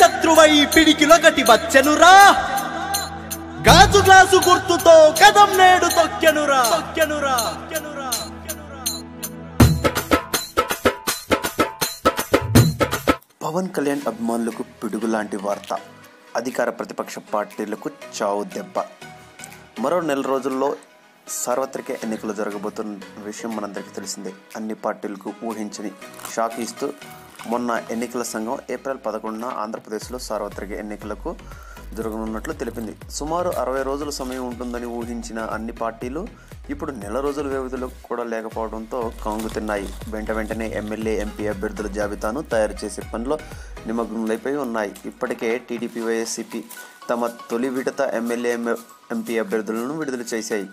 శత్రువై పిడికిలొకటి వచ్చెనురా. గాజు గ్లాసు గుర్తుతో కదం నేడు తొక్కెనురా. తొక్కెనురా తొక్కెనురా పవన్ కళ్యాణ్ అభిమానులకు పిడుగు లాంటి వార్త. అధికార ప్రతిపక్ష పార్టీలకు చావు దెబ్బ. మరో నెల రోజుల్లో సార్వత్రిక ఎన్నికలు జరగబోతున్న విషయం మనందరికీ తెలిసిందే. అన్ని పార్టీలకు ఊహించని షాక్ ఇస్తూ మొన్న ఎన్నికల సంఘం ఏప్రిల్ పదకొండున ఆంధ్రప్రదేశ్లో సార్వత్రిక ఎన్నికలకు జరగనున్నట్లు తెలిపింది. సుమారు అరవై రోజుల సమయం ఉంటుందని ఊహించిన అన్ని పార్టీలు ఇప్పుడు నెల రోజుల వ్యవధిలో కూడా లేకపోవడంతో కాంగుతున్నాయి వెంట వెంటనే ఎమ్మెల్యే ఎంపీ అభ్యర్థుల జాబితాను తయారు చేసే పనిలో నిమగ్నమైపోయి ఉన్నాయి. ఇప్పటికే టీడీపీ వైఎస్సీపీ తమ తొలి విడత ఎమ్మెల్యే ఎంపీ అభ్యర్థులను విడుదల చేశాయి.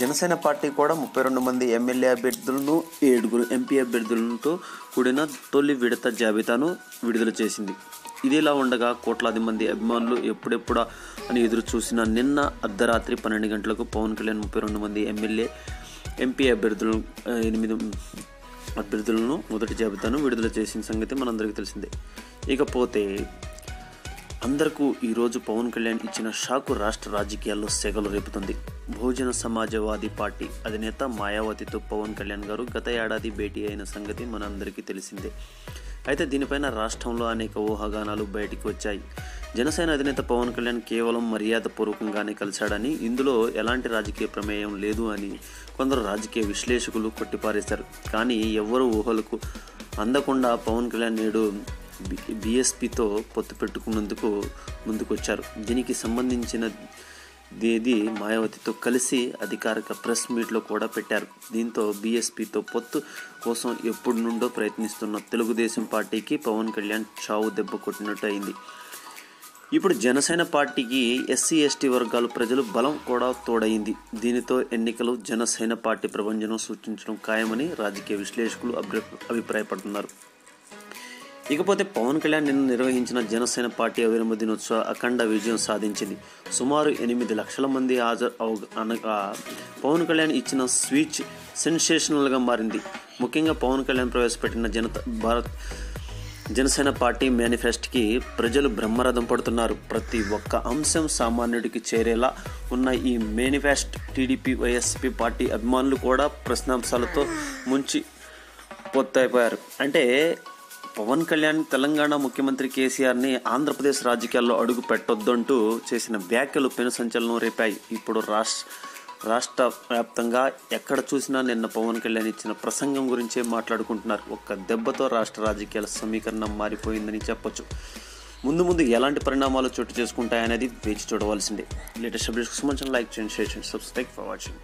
జనసేన పార్టీ కూడా ముప్పై రెండు మంది ఎమ్మెల్యే అభ్యర్థులను ఏడుగురు ఎంపీ అభ్యర్థులతో కూడిన తొలి విడత జాబితాను విడుదల చేసింది. ఇదిలా ఉండగా కోట్లాది మంది అభిమానులు ఎప్పుడెప్పుడా అని ఎదురు చూసిన నిన్న అర్ధరాత్రి పన్నెండు గంటలకు పవన్ కళ్యాణ్ ముప్పై రెండు మంది ఎమ్మెల్యే ఎంపీ అభ్యర్థులను ఎనిమిది అభ్యర్థులను మొదటి జాబితాను విడుదల చేసిన సంగతి మనందరికీ తెలిసిందే. ఇకపోతే అందరకు ఈరోజు పవన్ కళ్యాణ్ ఇచ్చిన షాకు రాష్ట్ర రాజకీయాల్లో సెగలు రేపుతుంది. బహుజన సమాజవాదీ పార్టీ అధినేత మాయావతితో పవన్ కళ్యాణ్ గారు గత ఏడాది భేటీ అయిన సంగతి మనందరికీ తెలిసిందే. అయితే దీనిపైన రాష్ట్రంలో అనేక ఊహాగానాలు బయటికి వచ్చాయి. జనసేన అధినేత పవన్ కళ్యాణ్ కేవలం మర్యాదపూర్వకంగానే కలిశాడని ఇందులో ఎలాంటి రాజకీయ ప్రమేయం లేదు అని కొందరు రాజకీయ విశ్లేషకులు కొట్టిపారేశారు. కానీ ఎవ్వరూ ఊహలకు అందకుండా పవన్ కళ్యాణ్ నేడు బీఎస్పీతో పొత్తు పెట్టుకున్నందుకు ముందుకొచ్చారు. దీనికి సంబంధించిన దేది మాయావతితో కలిసి అధికారిక ప్రెస్ మీట్లో కూడా పెట్టారు. దీంతో బీఎస్పీతో పొత్తు కోసం ఎప్పటి నుండో ప్రయత్నిస్తున్న తెలుగుదేశం పార్టీకి పవన్ కళ్యాణ్ చావు దెబ్బ కొట్టినట్టు అయింది. ఇప్పుడు జనసేన పార్టీకి ఎస్సీ ఎస్టీ వర్గాలు ప్రజలు బలం కూడా తోడైంది దీనితో ఎన్నికలు జనసేన పార్టీ ప్రభంజనం సూచించడం ఖాయమని రాజకీయ విశ్లేషకులు అభి- అభిప్రాయపడుతున్నారు. ఇకపోతే పవన్ కళ్యాణ్ నిన్న నిర్వహించిన జనసేన పార్టీ అవిరమ దినోత్సవ అఖండ విజయం సాధించింది. సుమారు ఎనిమిది లక్షల మంది హాజరు అవ- అనగా పవన్ కళ్యాణ్ ఇచ్చిన స్పీచ్ సెన్సేషనల్గా మారింది. ముఖ్యంగా పవన్ కళ్యాణ్ ప్రవేశపెట్టిన జనత భారత్ జనసేన పార్టీ మేనిఫెస్ట్కి ప్రజలు బ్రహ్మరథం పడుతున్నారు. ప్రతి ఒక్క అంశం సామాన్యుడికి చేరేలా ఉన్న ఈ మేనిఫెస్ట్ టీడీపీ వైఎస్పీ పార్టీ అభిమానులు కూడా ప్రశ్నాంశాలతో ముంచి పొత్తైపోయారు. అంటే పవన్ కళ్యాణ్ తెలంగాణ ముఖ్యమంత్రి కేసీఆర్ని ఆంధ్రప్రదేశ్ రాజకీయాల్లో అడుగు పెట్టొద్దంటూ చేసిన వ్యాఖ్యలు పెను సంచలనం రేపాయి. ఇప్పుడు రాష్ట్ర రాష్ట్ర వ్యాప్తంగా ఎక్కడ చూసినా నిన్న పవన్ కళ్యాణ్ ఇచ్చిన ప్రసంగం గురించే మాట్లాడుకుంటున్నారు. ఒక్క దెబ్బతో రాష్ట్ర రాజకీయాల సమీకరణం మారిపోయిందని చెప్పొచ్చు. ముందు ముందు ఎలాంటి పరిణామాలు చోటు చేసుకుంటాయనేది వేచి చూడవలసిందే. లేటెస్ట్ అప్డేట్స్ సంబంధించిన లైక్ చేయండి షేర్ చేయండి సబ్స్క్రైబ్ ఫర్ వాచింగ్.